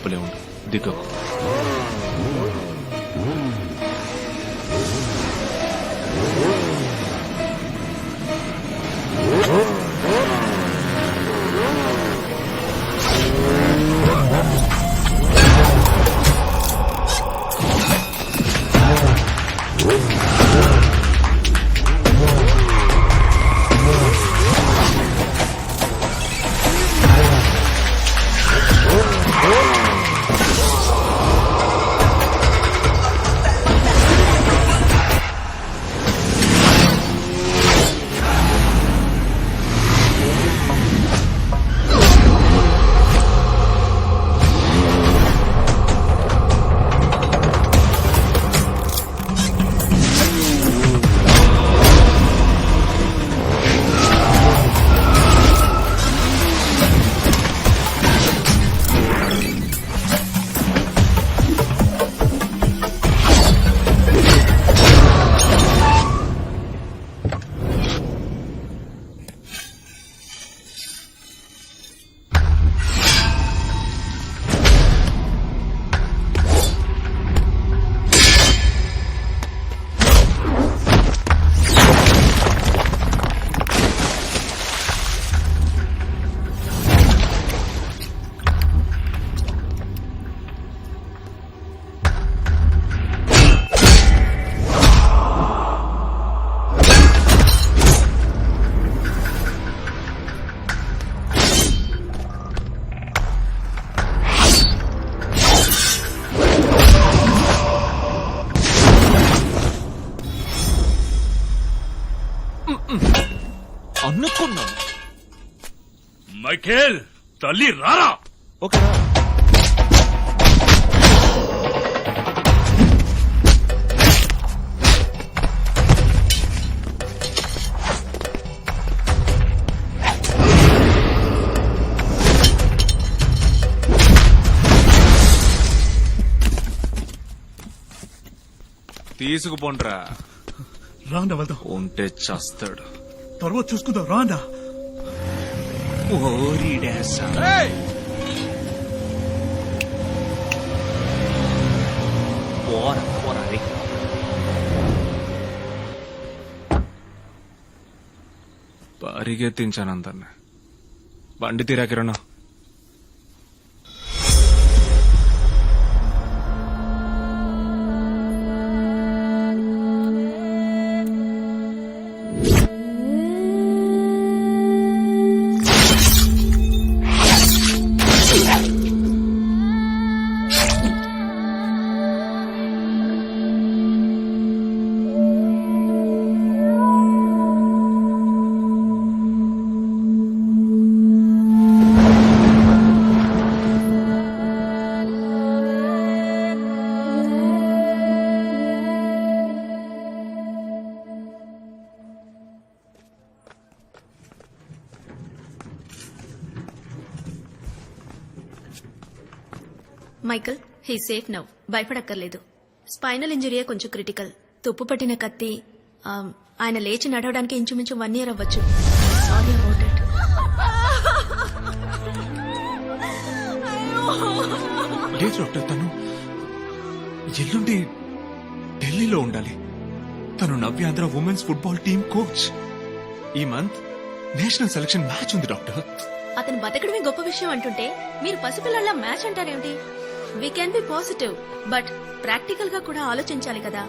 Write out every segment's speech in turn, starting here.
Napoleon de Gaulle. Michael తల్లి రారా ఓకేనా తీసుకుపోండ్రా. రాండా వెళ్దాం. ఉంటే చస్తాడు. తర్వాత చూసుకుందాం. రాండా. ఓరిడేసా పోరా పోరా రే. పరిగెత్తించాను అందరిని బండి తీరా కిరణ్. హీ సేఫ్ నవ్ భయపడక్కర్లేదు. స్పైనల్ ఇంజరీయే కొంచెం క్రిటికల్ తుప్పు పట్టిన కత్తి ఆ, ఆయన లేచి నడవడానికి ఇంచుమించు వన్ ఇయర్ అవ్వచ్చు. సారీ అబౌట్ ఇట్ లేదు డాక్టర్ తను ఎల్లుండి ఢిల్లీలో ఉండాలి. తను Navyandhra women's football team coach ఈ మంత్ నేషనల్ సెలక్షన్ మ్యాచ్ ఉంది డాక్టర్. అతను బతకడమే గొప్ప విషయం అంటుంటే మీరు పసిపిల్లల match అంటారేమిటి? We can be positive but ప్రాక్టికల్గా కూడా ఆలోచించాలి కదా.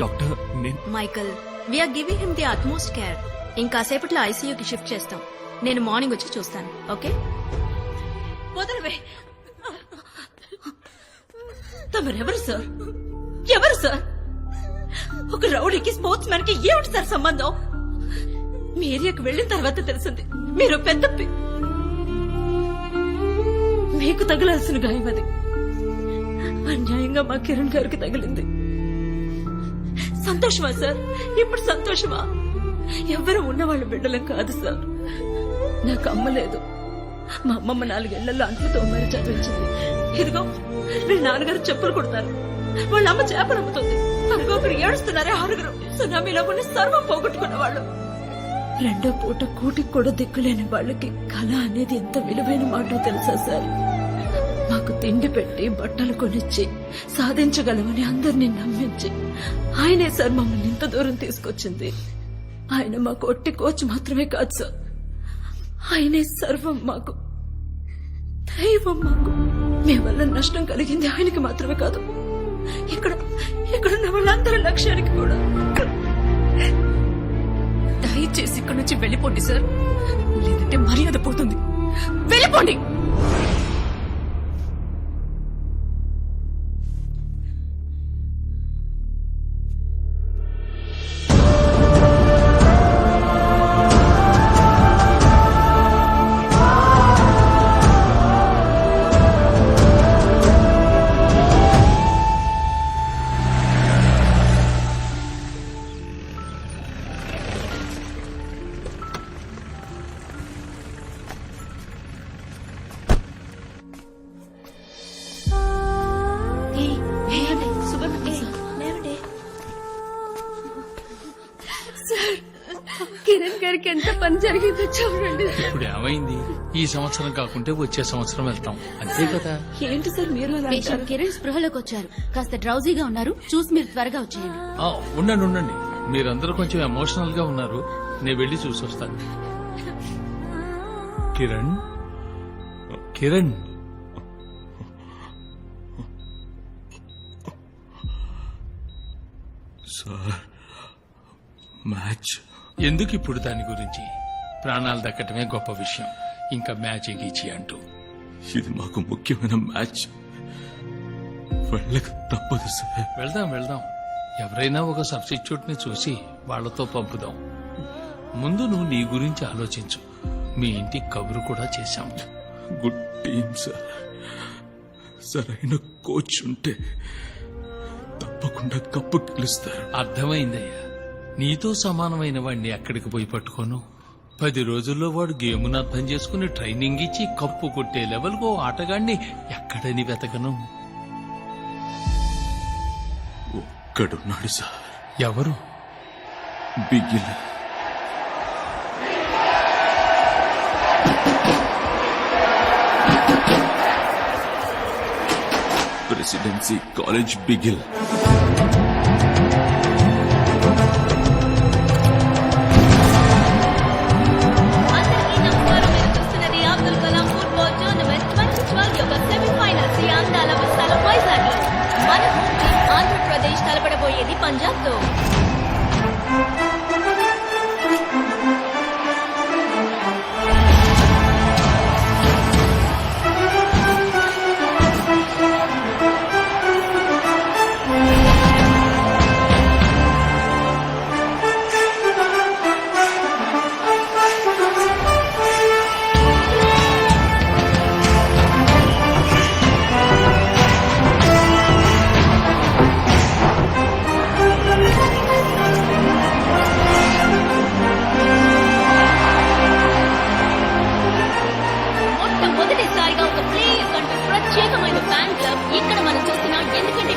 డాక్టర్ నేను Michael we are giving him the utmost care ఇంకాసేపట్లో ఐసీయూకి షిఫ్ట్ చేస్తాం. నేను మార్నింగ్ వచ్చి చూస్తాను ఓకే? వదలవే. తమరెవరు సార్ ఎవరు సార్ ఒక రౌడీకి స్పోర్ట్స్ మ్యాన్కి ఏమిటి సార్ సంబంధం? మీ ఏరియాకు వెళ్ళిన తర్వాత తెలిసింది. మీరు పెద్ద పి- మీకు తగలాల్సిన గాయం అది. అన్యాయంగా మా కిరణ్ గారికి తగిలింది. సంతోషమా సార్? ఇప్పుడు సంతోషమా? ఎవరు ఉన్నవాళ్ళు బిడ్డలం కాదు సార్. నాకు అమ్మ లేదు. మా అమ్మమ్మ నాలుగేళ్ళలో అంట్లతో మరి చదివించింది. ఇదిగో వీళ్ళ నాన్నగారు చెప్పులు కొడతారు. వాళ్ళ అమ్మ చేపలు అమ్ముతుంది. ఒకరు ఏడుస్తున్నారే ఆరుగురు. సునామీలో ఉన్న సర్వం పోగొట్టుకున్న వాళ్ళు. రెండో పూట కూటికి కూడా దిక్కులేని వాళ్ళకి కళ అనేది ఎంత విలువైన మాట తెలుసా సార్? మాకు తిండి పెట్టి బట్టలు కొనిచ్చి సాధించగలమని అందరినీ నమ్మించి ఆయనే సార్ మమ్మల్ని ఇంత దూరం తీసుకొచ్చింది. ఆయన మాకు ఒట్టి కోచ్ మాత్రమే కాదు సార్. ఆయనే సర్వం మాకు. దైవం మాకు. మీ వల్ల నష్టం కలిగింది ఆయనకి మాత్రమే కాదు. ఇక్కడ ఇక్కడ ఉన్న వాళ్ళందరి లక్ష్యానికి కూడా. దయచేసి ఇక్కడ నుంచి వెళ్ళిపోండి సార్. లేదంటే మర్యాద పోతుంది. వెళ్ళిపోండి! పని జరిగిందో. చూడండి. ఇప్పుడు ఏమైంది? ఈ సంవత్సరం కాకుంటే వచ్చే సంవత్సరం వెళ్తాం. అంతే కదా? ఏంటి సార్ మీరు అలా పేషెంట్ అంటారు? కిరణ్ స్పృహలోకి వచ్చారు. కాస్త డ్రౌజీగా ఉన్నారు. చూసి మీరు త్వరగా వచ్చేయండి. ఆ, ఉండండి ఉండండి. మీరందరూ కొంచెం ఎమోషనల్గా ఉన్నారు. నేను వెళ్ళి చూసి వస్తాను కిరణ్? కిరణ్? మ్యాచ్ ఎందుకు ఇప్పుడు దాని గురించి? ప్రాణాలు దక్కటమే గొప్ప విషయం. ఇంకా మ్యాచ్ గీచి అంటూ. ఇది మాకు ముఖ్యమైన మ్యాచ్. వెళ్ళక తప్పదు సార్. వెళ్దాం వెళ్దాం. ఎవరైనా ఒక సబ్స్టిట్యూట్ని చూసి వాళ్ళతో పంపుదాం. ముందు నువ్వు నీ గురించి ఆలోచించు. మీ ఇంటికి కబురు కూడా చేశాం. Good team sir. సరైన కోచ్ ఉంటే తప్పకుండా కప్పు గెలుస్తారు. అర్థమైందయ్యా. నీతో సమానమైన వాడిని ఎక్కడికి పోయి పట్టుకోను? పది రోజుల్లో వాడు గేమును అర్థం చేసుకుని ట్రైనింగ్ ఇచ్చి కప్పు కొట్టే లెవెల్కు ఆటగాడిని ఎక్కడని వెతకను. ఒక్కడున్నాడు సార్. ఎవరు? బిగిల్. Presidency college Bigil. なんじゃと。ఎందుకంటే